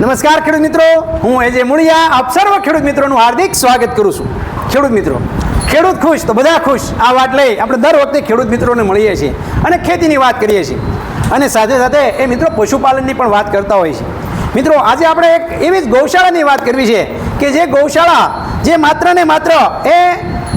નમસ્કાર, ખેડૂત મિત્રો. હું એજે મુળિયા, આપ સર્વ ખેડૂત મિત્રોનું હાર્દિક સ્વાગત કરું છું. ખેડૂત મિત્રો, ખેડૂત ખુશ તો બધા ખુશ. આ વાત લઈ આપણે દર વખતે ખેડૂત મિત્રોને મળીએ છીએ અને ખેતીની વાત કરીએ છીએ. અને સાથે સાથે એ મિત્રો પશુપાલનની પણ વાત કરતા હોય છે. મિત્રો, આજે આપણે એક એવી જ ગૌશાળાની વાત કરવી છે કે જે ગૌશાળા જે માત્ર ને માત્ર એ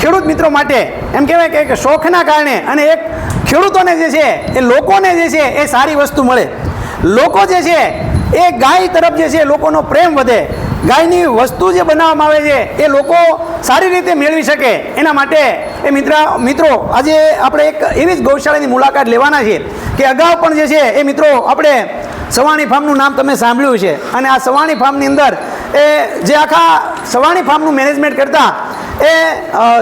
ખેડૂત મિત્રો માટે, એમ કહેવાય કે એક શોખના કારણે અને એક ખેડૂતોને જે છે, એ લોકોને જે છે, એ સારી વસ્તુ મળે. લોકો જે છે એ ગાય તરફ જે છે લોકોનો પ્રેમ વધે. ગાયની વસ્તુ જે બનાવવામાં આવે છે, એ લોકો સારી રીતે મેળવી શકે. એના માટે એ મિત્ર, મિત્રો, આજે આપણે એક એવી જ ગૌશાળાની મુલાકાત લેવાના છે કે અગાઉ પણ જે છે, એ મિત્રો, આપણે સવાણી ફાર્મનું નામ તમે સાંભળ્યું છે. અને આ સવાણી ફાર્મની અંદર એ જે આખા સવાણી ફાર્મનું મેનેજમેન્ટ કરતા એ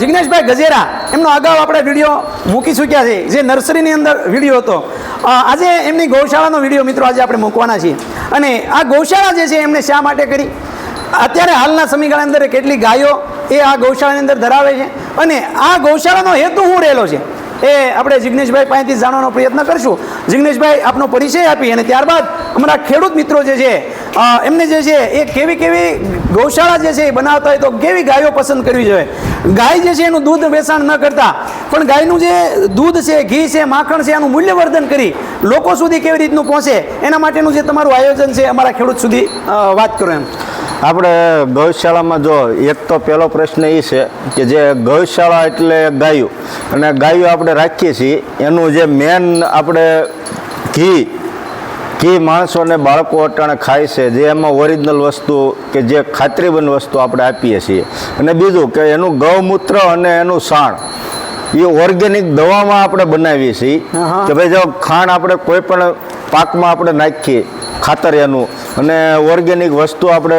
જિગ્નેશભાઈ ગજેરા, એમનો અગાઉ આપણે વીડિયો મૂકી ચૂક્યા છે, જે નર્સરીની અંદર વીડિયો હતો. આજે એમની ગૌશાળાનો વીડિયો મિત્રો આજે આપણે મૂકવાના છીએ. અને આ ગૌશાળા જે છે એમને શા માટે કરી? અત્યારે હાલના સમયગાળા અંદર કેટલી ગાયો એ આ ગૌશાળાની અંદર ધરાવે છે અને આ ગૌશાળાનો હેતુ શું રહેલો છે. એ આપણે જિગ્નેશભાઈ પાસેથી જાણવાનો પ્રયત્ન કરશું. જિગ્નેશભાઈ, આપનો પરિચય આપી અને ત્યારબાદ અમારા ખેડૂત મિત્રો જે છે એમને જે છે, એ કેવી કેવી ગૌશાળા જે છે એ બનાવતા હોય તો કેવી ગાયો પસંદ કરવી જોઈએ? ગાય જે છે એનું દૂધ વેચાણ ન કરતા, પણ ગાયનું જે દૂધ છે, ઘી છે, માખણ છે એનું મૂલ્યવર્ધન કરી લોકો સુધી કેવી રીતનું પહોંચે, એના માટેનું જે તમારું આયોજન છે, અમારા ખેડૂત સુધી વાત કરો એમ. આપણે ગૌશાળામાં જો એક તો પહેલો પ્રશ્ન એ છે કે જે ગૌશાળા એટલે ગાયું. અને ગાયું આપણે રાખીએ છીએ એનું જે મેન આપણે ઘી ઘી માણસોને બાળકો અટાણે ખાય છે જે એમાં ઓરિજિનલ વસ્તુ કે જે ખાતરીબંધ વસ્તુ આપણે આપીએ છીએ. અને બીજું કે એનું ગૌમૂત્ર અને એનું સાણ એ ઓર્ગેનિક દવામાં આપણે બનાવીએ છીએ. કે ભાઈ જો ખાંડ આપણે કોઈ પણ પાકમાં આપણે નાખીએ ખાતર એનું. અને ઓર્ગેનિક વસ્તુ આપણે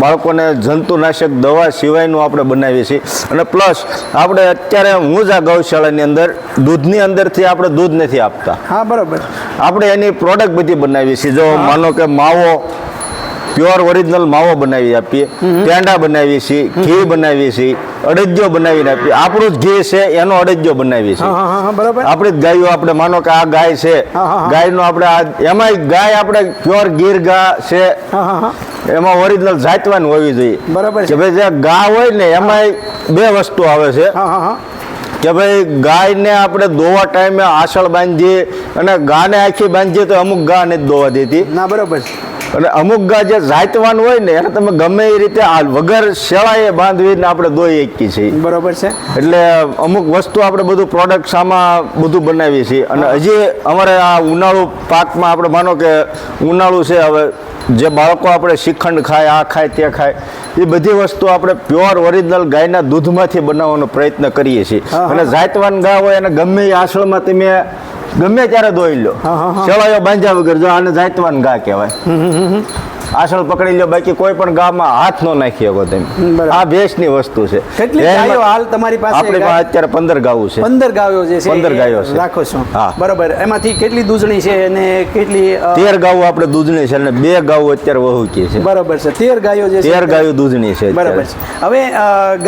બાળકોને જંતુનાશક દવા સિવાયનું આપણે બનાવીએ છીએ. અને પ્લસ આપણે અત્યારે હું જ આ ગૌશાળાની અંદર દૂધની અંદરથી આપણે દૂધ નથી આપતા. હા બરાબર. આપણે એની પ્રોડક્ટ બધી બનાવીએ છીએ. જો માનો કે માવો પ્યોર ઓરિજિનલ માવો બનાવી આપીએ પેંડા બનાવીએ છીએ ઘી બનાવીએ છીએ અડજ્યો બનાવીને આપીએ. આપણું જ ઘી છે એનો અડજ્યો બનાવીએ છીએ. આપણે બરોબર. જ ગાયો આપણે માનો કે આ ગાય છે. ગાયનો આપણે આ એમાંય ગાય આપણે પ્યોર ગીર ગા છે. એમાં ઓરિજિનલ જાતવાની હોવી જોઈએ. બરાબર છે. કે ભાઈ જે ગા હોય ને એમાંય બે વસ્તુ આવે છે. હા હા હા. કે ભાઈ ગાયને આપણે દોવા ટાઈમે આસળ બાંધીએ અને ગાને આખી બાંધીએ તો અમુક ગા નથી દોવા દેતી. ના બરાબર છે. અને અમુક ગાય જે જાતવાન હોય ને એને તમે ગમે એ રીતે આ વગર શેળાએ બાંધવીને આપણે દોઈ શકીએ છીએ. બરોબર છે. એટલે અમુક વસ્તુ આપણે બધું પ્રોડક્ટ સામાં બધું બનાવીએ છીએ. અને હજી અમારે આ ઉનાળુ પાકમાં આપણે માનો કે ઉનાળુ છે હવે જે બાળકો આપણે શ્રીખંડ ખાય આ ખાય તે ખાય એ બધી વસ્તુ આપણે પ્યોર ઓરિજિનલ ગાયના દૂધમાંથી બનાવવાનો પ્રયત્ન કરીએ છીએ. અને જાતવાન ગા હોય અને ગમે એ આસળમાં તમે ગમે ત્યારે દોઈ લો. સેવાયો બાંધ્યા વગર જો આને જાતવાન ગા કહેવાય. આસળ પકડી લો બાકી કોઈ પણ ગામમાં હાથ ન નાખી શકો તમે. આ ભેંસની વસ્તુ છે. કેટલી ગાયો હાલ તમારી પાસે આપણી પાસે અત્યારે પંદર ગાયો છે. પંદર ગાયો જે છે પંદર ગાયો છે. રાખો છો. હા. બરોબર. એમાંથી કેટલી દૂધણી છે અને કેટલી તેર ગાયો આપણે દૂધણી છે અને બે ગાયો અત્યારે વહુકી છે. બરોબર છે. તેર ગાયો જે છે તેર ગાયો દૂધની છે બરાબર છે. હવે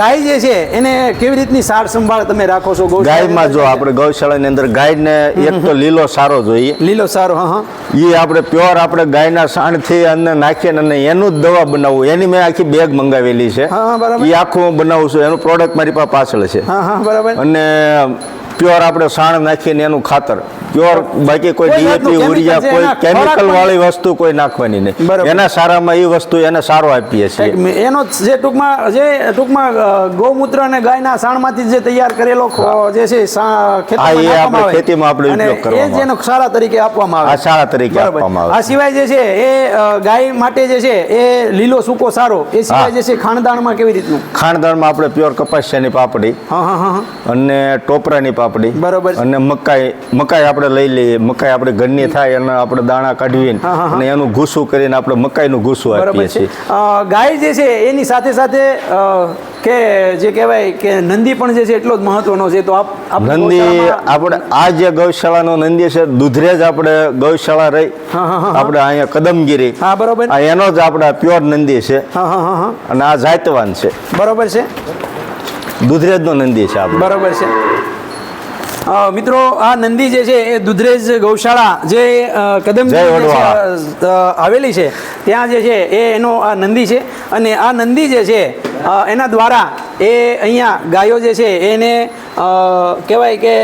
ગાય જે છે એને કેવી રીતની સાર સંભાળ તમે રાખો છો? ગાયમાં જો? આપણે ગૌશાળાની અંદર ગાયને એક તો લીલો સારો જોઈએ. લીલો સારો હા હા. એ આપણે પ્યોર આપણે ગાયના સાણથી અને નાખીને અને એનું જ દવા બનાવવું. એની મેં આખી બેગ મંગાવેલી છે. હા, હા, બરાબર. એ આખું હું બનાવું છું. એનું પ્રોડક્ટ મારી પાસે પાછળ છે. હા હા બરાબર. અને પ્યોર આપણે સાણ નાખીને એનું ખાતર. પ્યોર બાકી કોઈ ડીએપી ઉરિયા કોઈ કેમિકલ વાળી વસ્તુ કોઈ નાખવાની નહીં. એના સારામાં એ વસ્તુ એને સારો આપીએ છીએ. એનો જે ટૂંકમાં જે ટૂંકમાં ગૌમૂત્ર અને ગાયના સાણમાંથી જે તૈયાર કરેલો જે છે આપણે ખેતીમાં આપણે ઉપયોગ કરવામાં એ જેનો સારા તરીકે આપવામાં આવે. આ સારા તરીકે આપવામાં આવે. આ સિવાય જે છે એ ગાય માટે જે છે એ લીલો સૂકો સારો. એ સિવાય જે છે ખાણદાણમાં કેવી રીતનું? ખાણદાણમાં આપણે પ્યોર કપાસિયાની પાપડી. અને ટોપરાની પાપડી બરાબર અને મકાઈ મકાઈ આપણે લઈ લઈએ મકાઈ આપણે ઘરની થાય અને આપણે દાણા કાઢીએ. અને એનું ઘૂસું કરીને આપણે મકાઈનું ઘૂસું આપીએ છે. છીએ. ગાય જે છે એની સાથે સાથે કે જે કહેવાય કે નંદી પણ જે છે એટલો જ મહત્વનો છે તો આપ નંદી આપણે આ જે ગૌશાળાનો નંદી છે દુધરેજ આપણે ગૌશાળા રહી. આપણે અહીંયા કદમગીરી. હા બરોબર. આ એનો જ આપણે પ્યોર નંદી છે. અને આ જાયતવાન છે. બરોબર છે. દુધરેજનો નંદી છે આપણે. બરોબર છે. મિત્રો આ નંદી જે છે એ દુધરેજ ગૌશાળા જે કદમ આવેલી છે ત્યાં જે છે એ એનો આ નંદી છે. અને આ નંદી જે છે એના દ્વારા એ અહીંયા ગાયો જે છે એને કહેવાય કે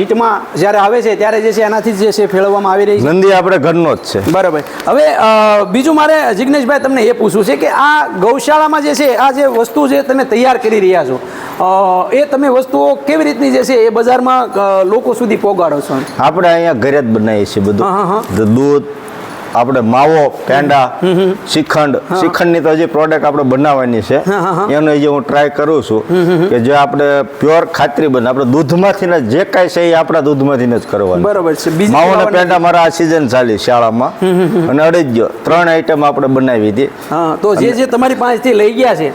હિટમાં જ્યારે આવે છે ત્યારે જે છે એનાથી જે છે ફેળવવામાં આવી રહી છે. નંદી આપણે ઘરનો જ છે. બરાબર. હવે બીજું મારે જિગ્નેશભાઈ તમને એ પૂછવું છે કે આ ગૌશાળામાં જે છે આ જે વસ્તુ જે તમે તૈયાર કરી રહ્યા છો એ તમે વસ્તુઓ કેવી રીતની જે છે એ બજારમાં લોકો સુધી પહોંચાડો છો? આપણે અહીંયા ઘરે જ બનાવીએ છીએ બધું. દૂધ આપણે માવો પેંડા શ્રીખંડ શ્રીખંડની તો હજી પ્રોડક્ટ આપણે બનાવવાની છે. એનો હજી હું ટ્રાય કરું છું કે જે આપણે પ્યોર ખાતરી બને. આપણે દૂધમાંથી ને જે કાંઈ છે એ આપણા દૂધમાંથી જ કરવાનું. બરાબર છે. માવો ને પેંડા મારા આ સિઝન ચાલી શાળામાં. અને અડી ગયો. ત્રણ આઈટમ આપણે બનાવી હતી. હા તો જે જે તમારી પાસેથી લઈ ગયા છે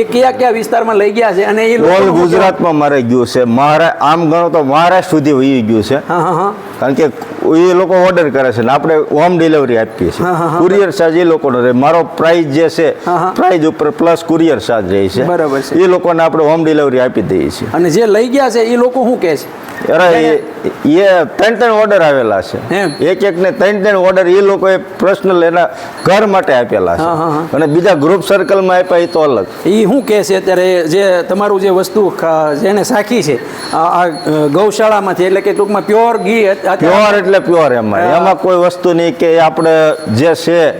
એ કયા કયા વિસ્તારમાં લઈ ગયા છે અને એ ઓલ ગુજરાતમાં મારે ગયું છે. મહારા આમ ગણો તો મહારાષ્ટ્ર સુધી વહી ગયું છે. કારણ કે એ લોકો ઓર્ડર કરે છે ને આપણે હોમ ડિલિવરી આપીએ છીએ. કુરિયર ચાર્જ એ લોકોનો રહે મારો પ્રાઇસ જે છે. પ્રાઇસ ઉપર પ્લસ કુરિયર ચાર્જ રહે છે બરાબર છે. એ લોકોને આપણે હોમ ડિલિવરી આપી દઈએ છીએ અને જે લઈ ગયા છે એ લોકો શું કહે છે અરે એ ત્રણ ત્રણ ઓર્ડર આવેલા છે? એક એક ને ત્રણ ત્રણ ઓર્ડર એ લોકોએ પર્સનલ એના ઘર માટે આપેલા. છે અને બીજા ગ્રુપ સર્કલમાં આપ્યા એ તો અલગ એ શું કહે છે અત્યારે જે તમારું જે વસ્તુ જેને સાખી છે આ ગૌશાળામાંથી એટલે કે ટૂંકમાં પ્યોર ઘી પ્યોર એટલે પ્યોર એમાં. એમાં કોઈ વસ્તુ નહીં કે આપણે જે છે.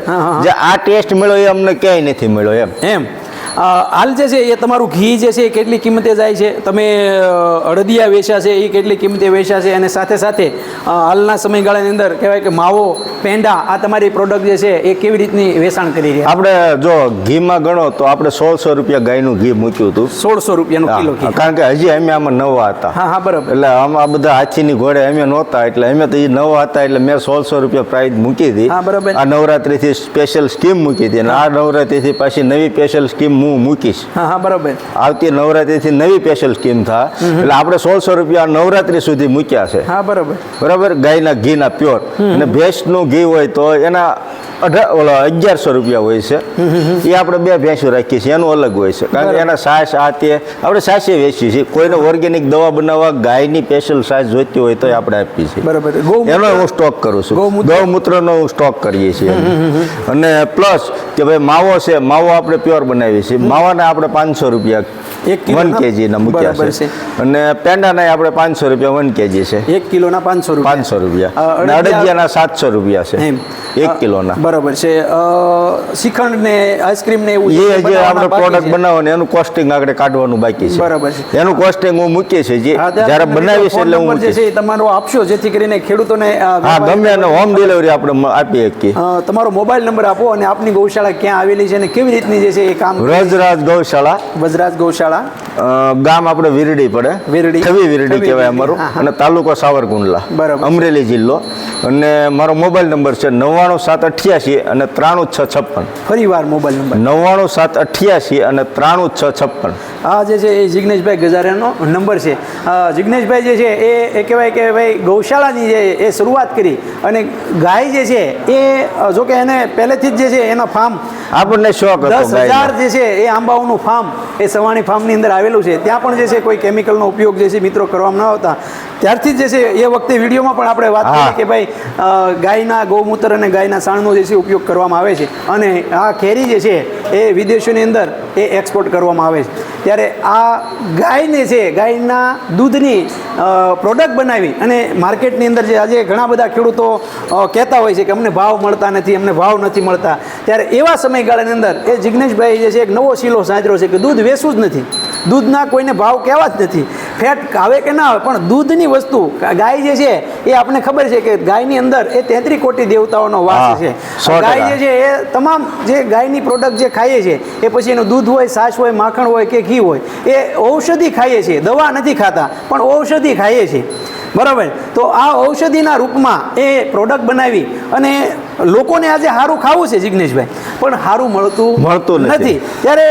જે આ ટેસ્ટ મળ્યો એ અમને ક્યાંય નથી મળ્યો એમ એમ હાલ જે છે એ તમારું ઘી જે છે એ કેટલી કિંમતે જાય છે? તમે અડદિયા વેચ્યા છે એ કેટલી કિંમતે વેચ્યા છે? અને સાથે સાથે હાલના સમયગાળાની અંદર કહેવાય કે માવો પેંડા આ તમારી પ્રોડક્ટ જે છે એ કેવી રીતની વેચાણ કરી રહ્યા? આપણે જો ઘીમાં ગણો તો આપણે સોળસો રૂપિયા ગાયનું ઘી મૂક્યું હતું. સોળસો રૂપિયાનું કિલો કારણ કે હજી અમે આમાં નવા હતા. હા હા બરાબર. એટલે આમાં બધા હાથીની ઘોડે અમે નહોતા એટલે અમે તો એ નવા હતા એટલે મેં સોળસો રૂપિયા પ્રાઇસ મૂકી હતી. બરાબર. આ નવરાત્રિથી સ્પેશિયલ સ્કીમ મૂકી હતી. અને આ નવરાત્રિથી પાછી નવી સ્પેશિયલ સ્કીમ હું મૂકીશ. હા હા બરાબર. આવતી નવરાત્રિથી નવી સ્પેશિયલ સ્કીમ થાય એટલે આપણે સોળસો રૂપિયા નવરાત્રિ સુધી મૂક્યા છે. હા બરાબર. બરાબર? ગાયના ઘીના પ્યોર. અને ભેંસનું ઘી હોય તો એના અઢાર ઓલા અગિયારસો રૂપિયા હોય છે. એ આપણે બે ભેંસો રાખીએ છીએ એનું અલગ હોય છે. કારણ કે એના સાસ આ તે આપણે સાસે વેચીએ છીએ. કોઈને ઓર્ગેનિક દવા બનાવવા ગાયની સ્પેશિયલ સાસ જોઈતી હોય તો આપણે આપીએ છીએ. બરાબર એનો હું સ્ટોક કરું છું. ગૌમૂત્ર? ગૌમૂત્રનો હું સ્ટોક કરીએ છીએ. અને પ્લસ કે ભાઈ માવો છે માવો આપણે પ્યોર બનાવીએ છીએ. માવાના આપણે પાંચસો રૂપિયા એક વન કેજીના મૂક્યા છે. અને પેંડાના આપણે પાંચસો રૂપિયા વન કેજી છે. એક કિલોના પાંચસો પાંચસો રૂપિયા. અને અડદિયા- અડદિયાના સાતસો રૂપિયા છે. એક કિલોના. બરાબર છે. શ્રીખંડ ને આઈસ્ક્રીમ ને એવું એ જે આપણે પ્રોડક્ટ છે. બનાવવાનું એનું કોસ્ટિંગ આપણે કાઢવાનું બાકી છે. બરાબર છે. એનું કોસ્ટિંગ હું મૂકીએ છીએ જે જ્યારે બનાવીશ એટલે હું છે તમારો આપશો જેથી કરીને ખેડૂતોને હા ગમે એને હોમ ડિલિવરી આપણે આપી શકીએ તમારો મોબાઈલ નંબર આપો અને આપની ગૌશાળા ક્યાં આવેલી છે અને કેવી રીતની જે છે એ કામ વજરાજ ગૌશાળા. વજરાજ ગૌશાળા. ગામ આપણે વીરડી પડે. વીરડી. થવી વીરડી કહેવાય અમારું. અને તાલુકો સાવરકુંડલા. બરાબર. અમરેલી જિલ્લો. અને મારો મોબાઈલ નંબર છે નવ્વાણું સાત અઠ્યાસી અને ત્રાણું છ છપ્પન. ફરી વાર મોબાઈલ નંબર નવ્વાણું સાત અઠ્યાસી અને ત્રાણું છ છપ્પન. આ જે છે એ જિગ્નેશભાઈ ગજારિયાનો નંબર છે. જિગ્નેશભાઈ જે છે એ એ કહેવાય કે ભાઈ ગૌશાળાની જે એ શરૂઆત કરી અને ગાય જે છે એ જોકે જો કે એને પહેલેથી જ જે છે એનો ફાર્મ આપણને શોખ દસ હજાર જે છે એ આંબાઓનું ફાર્મ એ સવાણી ફાર્મની અંદર આવેલું છે. ત્યાં પણ જે છે કોઈ કેમિકલનો ઉપયોગ જે છે મિત્રો કરવામાં ન આવતા. ત્યારથી જ જે છે એ વખતે વિડીયોમાં પણ આપણે વાત. કરી કે ભાઈ ગાયના ગૌમૂત્ર અને ગાયના સાણનો જે છે ઉપયોગ કરવામાં આવે છે. અને આ કેરી જે છે એ વિદેશોની અંદર એ એક્સપોર્ટ કરવામાં આવે છે. ત્યારે આ ગાયને છે ગાયના દૂધની પ્રોડક્ટ બનાવી અને માર્કેટની અંદર જે આજે ઘણા બધા ખેડૂતો કહેતા હોય છે કે અમને ભાવ મળતા નથી અમને ભાવ નથી મળતા. ત્યારે એવા સમયગાળાની અંદર એ જિગ્નેશભાઈ જે છે એક નવો શીલો સાંચરો છે કે દૂધ વેચવું જ નથી. દૂધના કોઈને ભાવ કહેવા જ નથી. ફેટ આવે કે ના આવે પણ દૂધની વસ્તુ ગાય જે છે એ આપણને ખબર છે કે ગાયની અંદર એ તેત્રી કોટી દેવતાઓનો વાસ છે. ગાય જે છે એ તમામ જે ગાયની પ્રોડક્ટ જે ખાઈએ છીએ એ પછી એનું દૂધ હોય છાશ હોય માખણ હોય કે ઘી હોય એ ઔષધિ ખાઈએ છીએ. દવા નથી ખાતા પણ ઔષધિ ખાઈએ છીએ. બરાબર? તો આ ઔષધિના રૂપમાં એ પ્રોડક્ટ બનાવી અને લોકોને આજે સારું ખાવું છે જિગ્નેશભાઈ. પણ સારું મળતું મળતું નથી. ત્યારે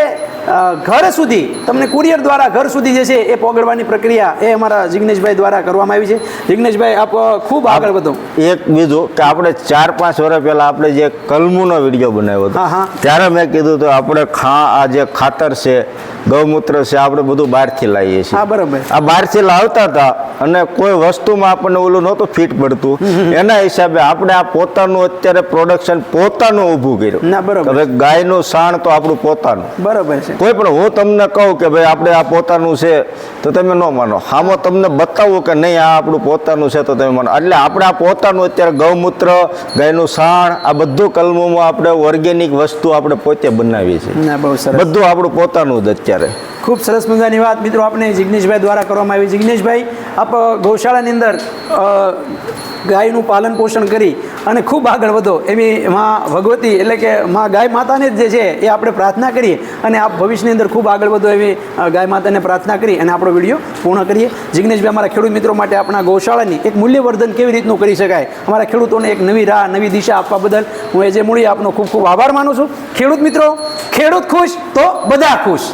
ઘર સુધી તમને કુરિયર દ્વારા ઘર સુધી જે છે એ પહોંચાડવાની પ્રક્રિયા એ અમારા જિગ્નેશભાઈ દ્વારા કરવામાં આવી છે. જિગ્નેશભાઈ આપ ખૂબ આગળ વધો. એક બીજું કે આપણે ચાર પાંચ વર્ષ પહેલા આપણે જે કલમુનો વીડિયો બનાવ્યો હતો. ત્યારે મેં કીધું તો આપણે ખા આ જે ખાતર છે ગૌમૂત્ર છે આપણે બધું બહારથી લાવીએ છીએ. હા બરાબર. આ બહારથી લાવતા હતા અને કોઈ વસ્તુમાં આપણને ઓલું નહોતું ફિટ પડતું. એના હિસાબે આપણે આ પોતાનું અત્યારે પ્રોડક્શન પોતાનું ઊભું કર્યું. ના, બરોબર. હવે ગાયનું સાણ તો આપણું પોતાનું. બરાબર છે. કોઈ પણ હું તમને કહું કે ભાઈ આપણે આ પોતાનું છે તો તમે ન માનો. હામો તમને બતાવું કે નહીં આ આપણું પોતાનું છે તો તમે માનો. એટલે આપણે આ પોતાનું અત્યારે ગૌમૂત્ર ગાયનું સાણ આ બધું કલમોમાં આપણે ઓર્ગેનિક વસ્તુ આપણે પોતે બનાવીએ છીએ. બધું આપણું પોતાનું જ અત્યારે. ખૂબ સરસ મજાની વાત મિત્રો આપણે જિગ્નેશભાઈ દ્વારા કરવામાં આવી. જિગ્નેશભાઈ, આપ ગૌશાળાની અંદર ગાયનું પાલન પોષણ કરી અને ખૂબ આગળ વધો. એવી માં ભગવતી એટલે કે માં ગાય માતાને જ છે એ આપણે પ્રાર્થના કરીએ અને આપ ભવિષ્યની અંદર ખૂબ આગળ વધો એવી ગાય માતાને પ્રાર્થના કરી અને આપણો વીડિયો પૂર્ણ કરીએ. જિગ્નેશભાઈ, અમારા ખેડૂત મિત્રો માટે આપણા ગૌશાળાની એક મૂલ્યવર્ધન કેવી રીતનું કરી શકાય? અમારા ખેડૂતોને એક નવી રાહ, નવી દિશા આપવા બદલ હું એ જે મૂળી આપનો ખૂબ ખૂબ આભાર માનું છું. ખેડૂત મિત્રો, ખેડૂત ખુશ તો બધા ખુશ.